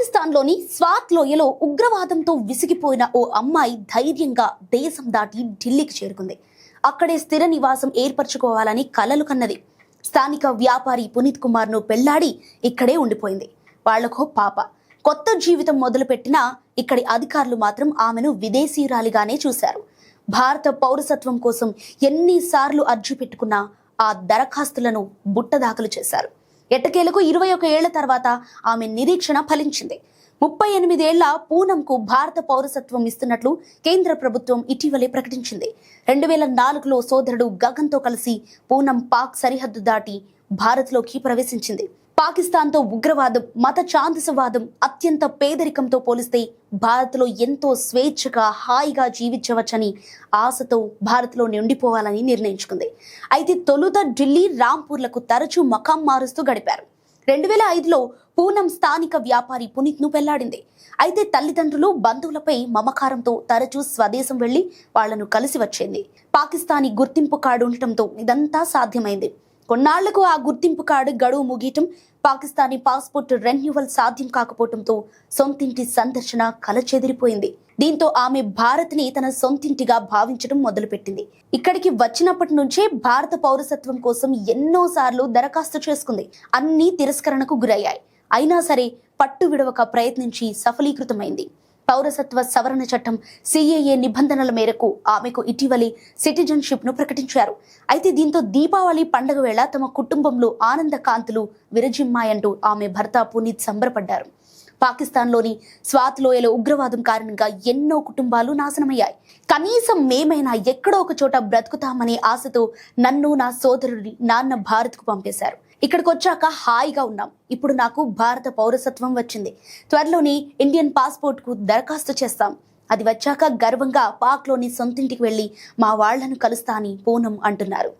పాకిస్తాన్లోని స్వాత్ లోయలో ఉగ్రవాదంతో విసిగిపోయిన ఓ అమ్మాయి ధైర్యంగా దేశం దాటి ఢిల్లీకి చేరుకుంది. అక్కడే స్థిర నివాసం ఏర్పరచుకోవాలని కలలు కన్నది. స్థానిక వ్యాపారి పునీత్ కుమార్ను పెళ్ళాడి ఇక్కడే ఉండిపోయింది. వాళ్ళకు పాప. కొత్త జీవితం మొదలుపెట్టినా ఇక్కడి అధికారులు మాత్రం ఆమెను విదేశీయురాలిగానే చూశారు. భారత పౌరసత్వం కోసం ఎన్నిసార్లు అర్జీ పెట్టుకున్నా ఆ దరఖాస్తులను బుట్టదాఖలు చేశారు. ఎట్టకేలకు ఇరవై ఒక ఏళ్ళ తర్వాత ఆమె నిరీక్షణ ఫలించింది. ముప్పై ఎనిమిదేళ్ళ పూనంకు భారత పౌరసత్వం ఇస్తున్నట్లు కేంద్ర ప్రభుత్వం ఇటీవలే ప్రకటించింది. రెండు వేల నాలుగులో సోదరుడు గగన్తో కలిసి పూనం పాక్ సరిహద్దు దాటి భారత్లోకి ప్రవేశించింది. పాకిస్తాన్తో ఉగ్రవాదం మత ఛాందసవాదం అత్యంత పేదరికంతో పోలిస్తే భారత్లో ఎంతో స్వేచ్ఛగా హాయిగా జీవించవచ్చని ఆశతో భారత్లో ఉండిపోవాలని నిర్ణయించుకుంది. అయితే తొలుత ఢిల్లీ రాంపూర్లకు తరచూ మకాం మారుస్తూ గడిపారు. రెండు వేల ఐదులో పూనం స్థానిక వ్యాపారి పునీత్ను పెళ్ళాడింది. అయితే తల్లిదండ్రులు బంధువులపై మమకారంతో తరచూ స్వదేశం వెళ్ళి వాళ్ళను కలిసి వచ్చింది. పాకిస్తానీ గుర్తింపు కార్డు ఉండటంతో ఇదంతా సాధ్యమైంది. కొన్నాళ్ళకు ఆ గుర్తింపు కార్డు గడువు ముగియటం పాకిస్తానీ పాస్పోర్ట్ రెన్యువల్ సాధ్యం కాకపోవడంతో సొంతింటి సందర్శన కలచెదిరిపోయింది. దీంతో ఆమె భారత్ని తన సొంతింటిగా భావించడం మొదలుపెట్టింది. ఇక్కడికి వచ్చినప్పటి నుంచే భారత పౌరసత్వం కోసం ఎన్నోసార్లు దరఖాస్తు చేసుకుంది. అన్నీ తిరస్కరణకు గురయ్యాయి. అయినా సరే పట్టు విడవక ప్రయత్నించి సఫలీకృతమైంది. పౌరసత్వ సవరణ చట్టం సిఏఏ నిబంధనల మేరకు ఆమెకు ఇటీవలి సిటిజన్షిప్ను ప్రకటించారు. అయితే దీంతో దీపావళి పండుగ వేళ తమ కుటుంబంలో ఆనంద కాంతులు విరజిమ్మాయంటూ ఆమె భర్త పునీత్ సంబరపడ్డారు. పాకిస్తాన్లోని స్వాత్ లోయలో ఉగ్రవాదం కారణంగా ఎన్నో కుటుంబాలు నాశనమయ్యాయి. కనీసం మేమైనా ఎక్కడో ఒక చోట బ్రతుకుతామనే ఆశతో నన్ను నా సోదరుడి నాన్న భారత్కు పంపేశారు. ఇక్కడికి వచ్చాక హాయిగా ఉన్నాం. ఇప్పుడు నాకు భారత పౌరసత్వం వచ్చింది. త్వరలోనే ఇండియన్ పాస్పోర్ట్కు దరఖాస్తు చేస్తాం. అది వచ్చాక గర్వంగా పాక్లోని సొంతింటికి వెళ్ళి మా వాళ్ళను కలుస్తా అని పూనం అంటున్నారు.